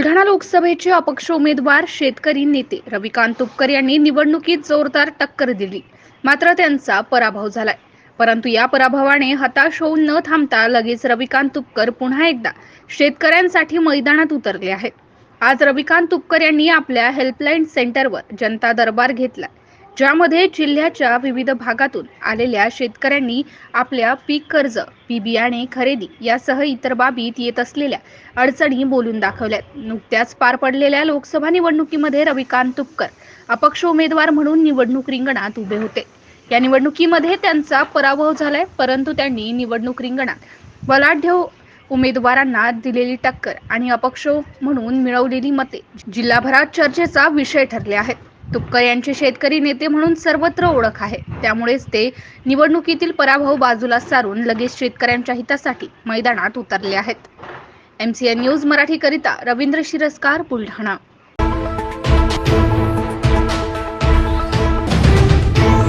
बुलढाणा लोकसभेचे अपक्ष उमेदवार शेतकरी नेते रविकांत तुपकर यांनी निवडणुकीत जोरदार टक्कर दिली. मात्र त्यांचा पराभव झालाय. परंतु या पराभवाने हताश होऊन न थांबता लगेच रविकांत तुपकर पुन्हा एकदा शेतकऱ्यांसाठी मैदानात उतरले आहेत. आज रविकांत तुपकर यांनी आपल्या हेल्पलाईन सेंटरवर जनता दरबार घेतला ज्यामध्ये जिल्ह्याच्या विविध भागातून आलेल्या शेतकऱ्यांनी आपल्या पीक कर्ज बी बियाणे खरेदी यासह इतर बाबीत येत असलेल्या अडचणी बोलून दाखवल्यात. नुकत्याच पार पडलेल्या लोकसभा निवडणुकीमध्ये रविकांत तुपकर अपक्ष उमेदवार म्हणून निवडणूक रिंगणात उभे होते. या निवडणुकीमध्ये त्यांचा पराभव झालाय परंतु त्यांनी निवडणूक रिंगणात बलाढ्य उमेदवारांना दिलेली टक्कर आणि अपक्ष म्हणून मिळवलेली मते जिल्हाभरात चर्चेचा विषय ठरले आहेत. तुपकर यांचे शेतकरी नेते म्हणून सर्वत्र ओळख आहे. त्यामुळेच ते निवडणुकीतील पराभव बाजूला सारून लगेच शेतकऱ्यांच्या हितासाठी मैदानात उतरले आहेत. एमसीएन न्यूज मराठीकरिता रवींद्र शिरस्कार बुलढाणा.